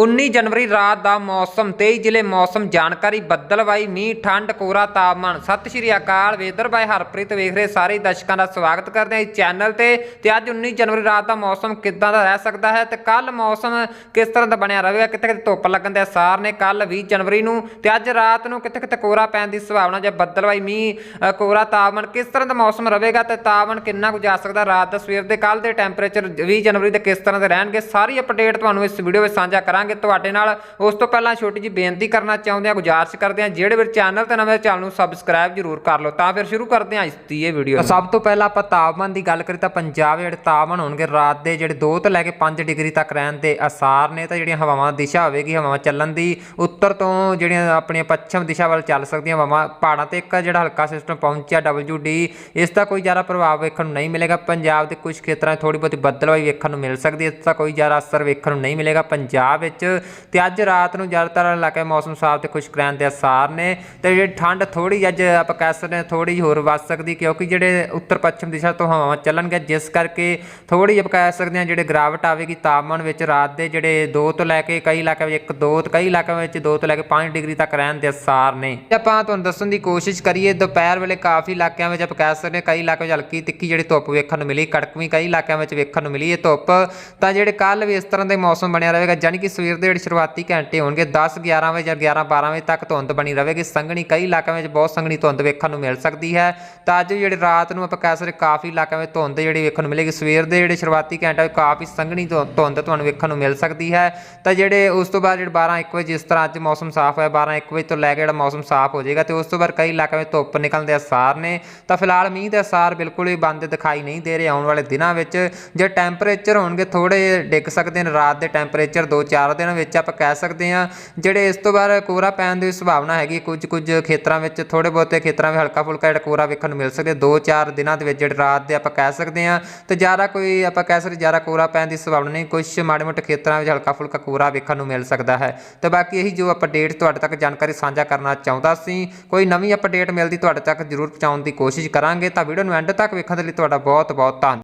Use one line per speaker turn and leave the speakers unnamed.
19 ਜਨਵਰੀ ਰਾਤ ਦਾ ਮੌਸਮ 23 ਜ਼ਿਲ੍ਹੇ ਮੌਸਮ, ਜਾਣਕਾਰੀ ਬੱਦਲਵਾਈ, ਮੀਂਹ, ਠੰਡ ਕੋਰਾ ਤਾਪਮਾਨ। ਸਤਿ ਸ਼੍ਰੀ ਅਕਾਲ, ਵੇਦਰ ਬਾਈ ਹਰਪ੍ਰੀਤ ਵੇਖ ਰਹੇ ਸਾਰੇ ਦਰਸ਼ਕਾਂ ਦਾ ਸਵਾਗਤ ਕਰਦੇ ਹਾਂ ਇਸ ਚੈਨਲ ਤੇ। ਤੇ ਅੱਜ 19 ਜਨਵਰੀ ਰਾਤ ਦਾ ਮੌਸਮ ਕਿੱਦਾਂ ਦਾ ਰਹਿ ਸਕਦਾ ਹੈ ਤੇ ਕੱਲ ਮੌਸਮ ਕਿਸ ਤਰ੍ਹਾਂ ਦਾ ਬਣਿਆ ਰਹੇਗਾ ਕਿਤੇ ਕਿਤੇ ਧੁੱਪ ਲੱਗਣ ਦੇ ਅਸਾਰ ਨੇ ਕੱਲ 20 ਜਨਵਰੀ ਨੂੰ। ਤੇ ਅੱਜ ਰਾਤ ਨੂੰ ਕਿਤੇ ਕਿਤੇ ਕੋਰਾ ਪੈਣ ਦੀ ਸੰਭਾਵਨਾ ਜਾਂ ਬੱਦਲਵਾਈ, ਮੀਂਹ ਕੋਰਾ ਤਾਪਮਾਨ ਕਿਸ ਤਰ੍ਹਾਂ ਦਾ ਮੌਸਮ ਰਹੇਗਾ ਤੇ ਤਾਪਮਾਨ ਕਿੰਨਾ ਕੁ ਜਾ ਸਕਦਾ ਰਾਤ ਦਾ, ਸਵੇਰ ਦੇ ਕੱਲ ਦੇ ਟੈਂਪਰੇਚਰ 20 ਜਨਵਰੀ ਦੇ ਕਿਸ ਤਰ੍ਹਾਂ ਦੇ ਰਹਿਣਗੇ, ਸਾਰੀ ਅਪਡੇਟ ਤੁਹਾਨੂੰ ਇਸ ਵੀਡੀਓ ਵਿੱਚ ਸਾਂਝਾ ਕਰਾਂਗੇ। ਤੁਹਾਡੇ ਨਾਲ। ਉਸ ਤੋਂ ਪਹਿਲਾਂ ਛੋਟੀ ਜਿਹੀ ਬੇਨਤੀ ਕਰਨਾ ਚਾਹੁੰਦੇ ਹਾਂ ਗੁਜ਼ਾਰਿਸ਼ ਕਰਦੇ ਹਾਂ ਜਿਹੜੇ ਵੀਰ ਚੈਨਲ ਤੇ ਨਵੇਂ ਚੈਨਲ ਨੂੰ ਸਬਸਕ੍ਰਾਈਬ ਜ਼ਰੂਰ ਕਰ ਲਓ। ਤਾਂ ਫਿਰ ਸ਼ੁਰੂ ਕਰਦੇ ਹਾਂ ਇਸ ਦੀ ਇਹ ਵੀਡੀਓ ਸਭ ਤੋਂ ਪਹਿਲਾਂ ਆਪਾਂ ਤਾਪਮਾਨ ਦੀ ਗੱਲ ਕਰੀ ਤਾਂ ਪੰਜਾਬ ਦੇ ਜਿਹੜੇ ਤਾਪਮਾਨ ਹੋਣਗੇ ਰਾਤ ਦੇ ਜਿਹੜੇ 2 ਤੋਂ ਲੈ ਕੇ 5 ਡਿਗਰੀ ਤੱਕ ਰਹਿਣ ਦੇ ਅਸਾਰ ਨੇ ਤਾਂ ਜਿਹੜੀਆਂ ਹਵਾਵਾਂ ਦਿਸ਼ਾ ਹੋਵੇਗੀ ਹਵਾਵਾਂ ਚੱਲਣ ਦੀ ਉੱਤਰ ਤੋਂ ਜਿਹੜੀਆਂ ਆਪਣੀਆਂ ਪੱਛਮ ਦਿਸ਼ਾ ਵੱਲ ਚੱਲ ਸਕਦੀਆਂ ਹਵਾਵਾਂ ਪਹਾੜਾਂ ਤੇ ਇੱਕ ਜਿਹੜਾ ਹਲਕਾ ਸਿਸਟਮ ਪਹੁੰਚਿਆ WD ਇਸ ਦਾ ਕੋਈ ਜ਼ਿਆਦਾ ਪ੍ਰਭਾਵ ਵੇਖਣ ਨੂੰ ਨਹੀਂ ਮਿਲੇਗਾ। ਪੰਜਾਬ ਦੇ ਕੁਝ ਖੇਤਰਾਂ 'ਚ ਥੋੜੀ ਬਹੁਤੀ ਬੱਦਲਵਾਈ ਵੇਖਣ ਨੂੰ ਮਿਲ ਸਕਦੀ ਹੈ ਇਸ ਦਾ ਕੋਈ ਜ਼ਿਆਦਾ ਅਸਰ ਵੇਖਣ ਨੂੰ ਨਹੀਂ ਮਿਲੇਗਾ। ਪੰਜਾਬ ਵਿੱਚ ਤੇ ਅੱਜ ਰਾਤ ਨੂੰ ਜ਼ਿਆਦਾਤਰ ਇਲਾਕੇ ਮੌਸਮ ਸਾਫ਼ ਤੇ ਖੁਸ਼ਕ ਰਹਿਣ ਦੇ ਅਸਾਰ ਨੇ ਤੇ ਜਿਹੜੀ ਠੰਡ ਥੋੜੀ ਅੱਜ ਆਪਾਂ ਕਹਿ ਸਕਦੇ ਹਾਂ ਥੋੜੀ ਜਿਹੀ ਹੋਰ ਵੱਧ ਸਕਦੀ ਕਿਉਂਕਿ ਜਿਹੜੇ ਉੱਤਰ ਪੱਛਮ ਦਿਸ਼ਾ ਤੋਂ ਹਵਾਵਾਂ ਚੱਲਣਗੇ ਜਿਸ ਕਰਕੇ ਥੋੜੀ ਜਿਹੀ ਆਪਾਂ ਕਹਿ ਸਕਦੇ ਹਾਂ ਜਿਹੜੇ ਗਿਰਾਵਟ ਆਵੇਗੀ ਤਾਪਮਾਨ ਵਿੱਚ ਰਾਤ ਦੇ ਜਿਹੜੇ 2 ਤੋਂ ਲੈ ਕੇ ਕਈ ਇਲਾਕਿਆਂ ਵਿੱਚ 1 2 ਤੇ ਕਈ ਇਲਾਕਿਆਂ ਵਿੱਚ 2 ਤੋਂ ਲੈ ਕੇ 5 ਡਿਗਰੀ ਤੱਕ ਰਹਿਣ ਦੇ ਅਸਾਰ ਨੇ। ਤੇ ਆਪਾਂ ਤੁਹਾਨੂੰ ਦੱਸਣ ਦੀ ਕੋਸ਼ਿਸ਼ ਕਰੀਏ ਦੁਪਹਿਰ ਵੇਲੇ ਕਾਫੀ ਇਲਾਕਿਆਂ ਵਿੱਚ ਆਪਾਂ ਕਹਿ ਸਕਦੇ ਹਾਂ ਕਈ ਇਲਾਕਿਆਂ ਵਿੱਚ ਹਲਕੀ ਤਿੱਖੀ ਜਿਹੜੀ ਧੁੱਪ ਵੇਖਣ ਨੂੰ ਮਿਲੀ, ਕੜਕਵੀਂ ਕਈ ਇਲਾਕਿਆਂ ਵਿੱਚ ਵੇਖਣ ਨੂੰ ਮਿਲੀ ਇਹ ਧੁੱਪ, ਤਾਂ ਜਿਹੜੇ ਕੱਲ ਵੀ ਇਸ ਤਰ੍ਹਾਂ ਦਾ ਮੌਸਮ ਬਣਿਆ ਰਹੇਗਾ ਯਾਨੀ ਕਿ ਸਵੇਰ ਦੇ ਜਿਹੜੇ ਸ਼ੁਰੂਆਤੀ ਘੰਟੇ ਹੋਣਗੇ 10 11 ਵਜੇ ਜਾਂ 11 12 ਵਜੇ ਤੱਕ ਧੁੰਦ ਬਣੀ ਰਹੇਗੀ। ਸੰਘਣੀ ਕਈ ਇਲਾਕਿਆਂ ਵਿੱਚ ਬਹੁਤ ਸੰਘਣੀ ਧੁੰਦ ਵੇਖਣ ਨੂੰ ਮਿਲ ਸਕਦੀ ਹੈ। ਤਾਂ ਅੱਜ ਜਿਹੜੇ ਰਾਤ ਨੂੰ ਆਪਾਂ ਕਹਿ ਸਕਦੇ ਕਾਫੀ ਇਲਾਕਿਆਂ ਵਿੱਚ ਧੁੰਦ ਜਿਹੜੀ ਵੇਖਣ ਨੂੰ ਮਿਲੇਗੀ। ਸਵੇਰ ਦੇ ਜਿਹੜੇ ਸ਼ੁਰੂਆਤੀ ਘੰਟਾ ਵਿੱਚ ਕਾਫੀ ਸੰਘਣੀ ਧੁ- ਧੁੰਦ ਤੁਹਾਨੂੰ ਵੇਖਣ ਨੂੰ ਮਿਲ ਸਕਦੀ ਹੈ। ਤਾਂ ਜਿਹੜੇ ਉਸ ਤੋਂ ਬਾਅਦ ਜਿਹੜੇ 12 1 ਵਜੇ ਜਿਸ ਤਰ੍ਹਾਂ ਅੱਜ ਮੌਸਮ ਸਾਫ਼ ਹੋਇਆ 12 1 ਵਜੇ ਤੋਂ ਲੈ ਕੇ ਜਿਹੜਾ ਮੌਸਮ ਸਾਫ਼ ਹੋ ਜਾਏਗਾ ਤੇ ਉਸ ਤੋਂ ਬਾਅਦ ਕਈ ਇਲਾਕਿਆਂ ਵਿੱਚ ਧੁੱਪ ਨਿਕਲਣ ਦੇ ਅਸਾਰ ਨੇ। ਤਾਂ ਫਿਲਹਾਲ ਮੀਂਹ ਦੇ ਅਸਾਰ ਬਿਲਕੁਲ ਵੀ ਬੰਦ ਦਿਖਾਈ ਨਹੀਂ ਦੇ ਰਹੇ ਆਉਣ ਵਾਲੇ ਦਿਨਾਂ ਵਿੱਚ। ਜੇ ਟੈਂਪਰੇਚਰ ਹੋਣਗੇ ਥੋੜੇ ਡਿੱਗ ਸਕਦੇ ਨੇ ਰਾਤ ਦੇ ਟੈਂਪਰੇਚਰ 2-4 ਦਿਨਾਂ ਵਿੱਚ ਆਪਾਂ ਕਹਿ ਸਕਦੇ ਹਾਂ, ਜਿਹੜੇ ਇਸ ਤੋਂ ਬਾਅਦ ਕੋਹਰਾ ਪੈਣ ਦੀ ਸੰਭਾਵਨਾ ਹੈਗੀ, ਕੁਝ ਕੁਝ ਖੇਤਰਾਂ ਵਿੱਚ ਥੋੜੇ ਬਹੁਤੇ ਖੇਤਰਾਂ ਵਿੱਚ ਹਲਕਾ ਫੁਲਕਾ ਜਿਹੜਾ ਕੋਰਾ ਵੇਖਣ ਨੂੰ ਮਿਲ ਸਕਦਾ 2-4 ਦਿਨਾਂ ਦੇ ਵਿੱਚ ਜਿਹੜੇ ਰਾਤ ਦੇ ਆਪਾਂ ਕਹਿ ਸਕਦੇ ਹਾਂ, ਤੇ ਜ਼ਿਆਦਾ ਕੋਈ ਆਪਾਂ ਕਹਿ ਸਕਦੇ ਜ਼ਿਆਦਾ ਕੋਰਾ ਪੈਣ ਦੀ ਸੰਭਾਵਨਾ ਨਹੀਂ ਕੁਝ ਮਾੜੇ ਮੋਟੇ ਖੇਤਰਾਂ ਵਿੱਚ ਹਲਕਾ ਫੁਲਕਾ ਕੋਰਾ ਵੇਖਣ ਨੂੰ ਮਿਲ ਸਕਦਾ ਹੈ। ਤੇ ਬਾਕੀ ਇਹੀ ਜੋ ਅਪਡੇਟ ਤੁਹਾਡੇ ਤੱਕ ਜਾਣਕਾਰੀ ਸਾਂਝਾ ਕਰਨਾ ਚਾਹੁੰਦਾ ਸੀ, ਕੋਈ ਨਵੀਂ ਅਪਡੇਟ ਮਿਲਦੀ, ਤੁਹਾਡੇ ਤੱਕ ਜ਼ਰੂਰ ਪਹੁੰਚਾਉਣ ਦੀ ਕੋਸ਼ਿਸ਼ ਕਰਾਂਗੇ। ਤਾਂ ਵੀਡੀਓ ਨੂੰ ਐਂਡ ਤੱਕ ਵੇਖਣ ਦੇ ਲਈ ਤੁਹਾਡਾ ਬਹੁਤ ਬਹੁਤ ਧੰਨਵਾਦ